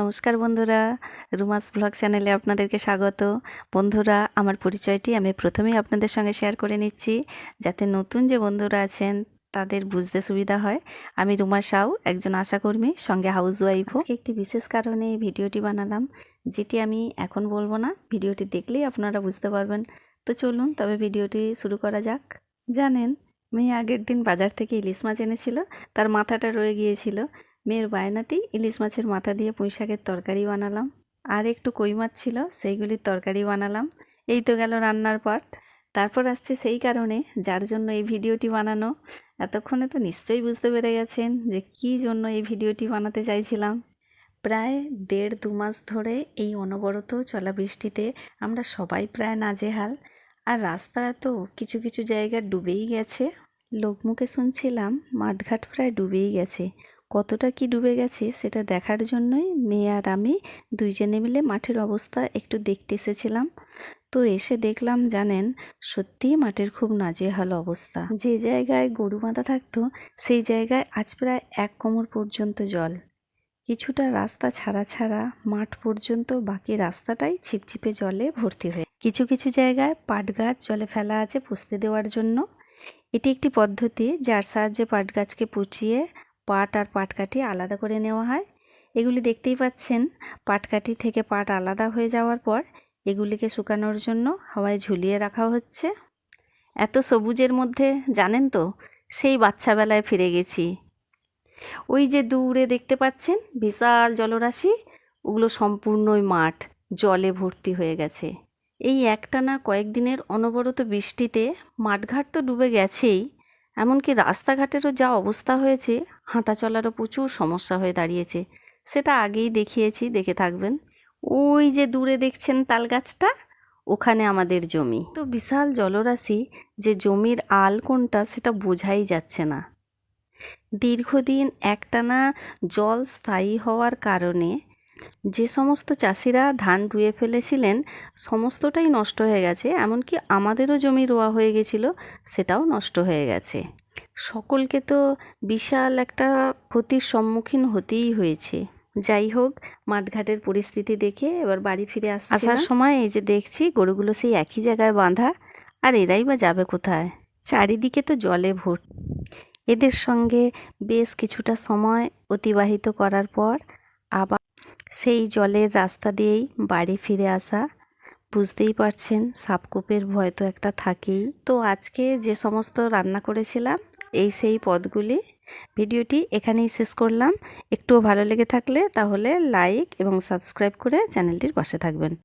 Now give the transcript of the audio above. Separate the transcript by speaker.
Speaker 1: নমস্কার বন্ধুরা, রুমাস ব্লগ চ্যানেলে আপনাদেরকে স্বাগত। বন্ধুরা, আমার পরিচয়টি আমি প্রথমেই আপনাদের সঙ্গে শেয়ার করে নিচ্ছি। যাতে নতুন যে বন্ধুরা আছেন, তাদের বুঝতে সুবিধা হয়। আমি রুমা সাউ, একজন আশাকর্মী, সঙ্গে হাউস ওয়াইফও একটি বিশেষ কারণে ভিডিওটি বানালাম, যেটি আমি এখন বলব না, ভিডিওটি দেখলেই আপনারা বুঝতে পারবেন। তো চলুন, তবে ভিডিওটি শুরু করা যাক। জানেন, মেয়ে আগের দিন বাজার থেকে ইলিশ মাছ এনেছিল, তার মাথাটা রয়ে গিয়েছিল। মেয়ের বায়নাতেই ইলিশ মাছের মাথা দিয়ে পুঁই শাকের তরকারি বানালাম। আর একটু কই মাছ ছিল, সেইগুলির তরকারি বানালাম। এই তো গেল রান্নার পাট তারপর আসছে সেই কারণে যার জন্য এই ভিডিওটি বানানো। এতক্ষণে তো নিশ্চয়ই বুঝতে পেরে গেছেন যে কী জন্য এই ভিডিওটি বানাতে চাইছিলাম। প্রায় দেড় দু মাস ধরে এই অনবরত চলা বৃষ্টিতে আমরা সবাই প্রায় নাজেহাল। আর রাস্তা তো কিছু কিছু জায়গা ডুবেই গেছে। লোকমুখে শুনছিলাম মাঠঘাট প্রায় ডুবেই গেছে। কতটা কি ডুবে গেছে সেটা দেখার জন্যই মেয়ে আর আমি দুইজনে মিলে মাঠের অবস্থা একটু দেখতে এসেছিলাম। তো এসে দেখলাম, জানেন, সত্যিই মাঠের খুব নাজেহাল অবস্থা। যে জায়গায় গরু বাঁধা থাকতো, সেই জায়গায় আজ প্রায় এক কোমর পর্যন্ত জল। কিছুটা রাস্তা ছাড়া ছাড়া মাঠ পর্যন্ত বাকি রাস্তাটাই ছিপছিপে জলে ভর্তি হয়ে। কিছু কিছু জায়গায় পাট গাছ জলে ফেলা আছে পুষতে দেওয়ার জন্য। এটি একটি পদ্ধতি যার সাহায্যে পাট গাছকে পুচিয়ে পাট আর পাটকাঠি আলাদা করে নেওয়া হয়। এগুলি দেখতেই পাচ্ছেন, পাটকাঠি থেকে পাট আলাদা হয়ে যাওয়ার পর এগুলিকে শুকানোর জন্য হাওয়ায় ঝুলিয়ে রাখা হচ্ছে। এত সবুজের মধ্যে, জানেন তো, সেই বাচ্চাবেলায় ফিরে গেছি। ওই যে দূরে দেখতে পাচ্ছেন, বিশাল জলরাশি, ওগুলো সম্পূর্ণই মাঠ, জলে ভর্তি হয়ে গেছে। এই একটানা কয়েকদিনের অনবরত বৃষ্টিতে মাঠঘাট তো ডুবে গেছেই এমনকি রাস্তাঘাটেরও যা অবস্থা হয়েছে হাঁটা চলারও প্রচুর সমস্যা হয়ে দাঁড়িয়েছে। সেটা আগেই দেখিয়েছি, দেখে থাকবেন। ওই যে দূরে দেখছেন তাল গাছটা ওখানে আমাদের জমি। তো বিশাল জলরাশি, যে জমির আল কোনটা সেটা বোঝাই যাচ্ছে না। দীর্ঘদিন একটানা জল স্থায়ী হওয়ার কারণে যে সমস্ত চাষিরা ধান রুয়ে ফেলেছিলেন, সমস্তটাই নষ্ট হয়ে গেছে, এমনকি আমাদেরও জমি রোয়া হয়ে গেছিল, সেটাও নষ্ট হয়ে গেছে। সকলকে তো বিশাল একটা ক্ষতির সম্মুখীন হতেই হয়েছে। যাই হোক, মাঠঘাটের পরিস্থিতি দেখে এবার বাড়ি ফিরে আস আসার সময় এই যে দেখছি, গরুগুলো সেই একই জায়গায় বাঁধা, আর এরাই বা যাবে কোথায়? চারিদিকে তো জলে ভোট এদের সঙ্গে বেশ কিছুটা সময় অতিবাহিত করার পর আবার সেই জলের রাস্তা দিয়েই বাড়ি ফিরে আসা। বুঝতেই পারছেন, সাপকূপের ভয় তো একটা থাকেই। তো আজকে যে সমস্ত রান্না করেছিলাম, এই সেই পদগুলি ভিডিওটি এখানেই শেষ করলাম। একটুও ভালো লেগে থাকলে তাহলে লাইক এবং সাবস্ক্রাইব করে চ্যানেলটির পাশে থাকবেন।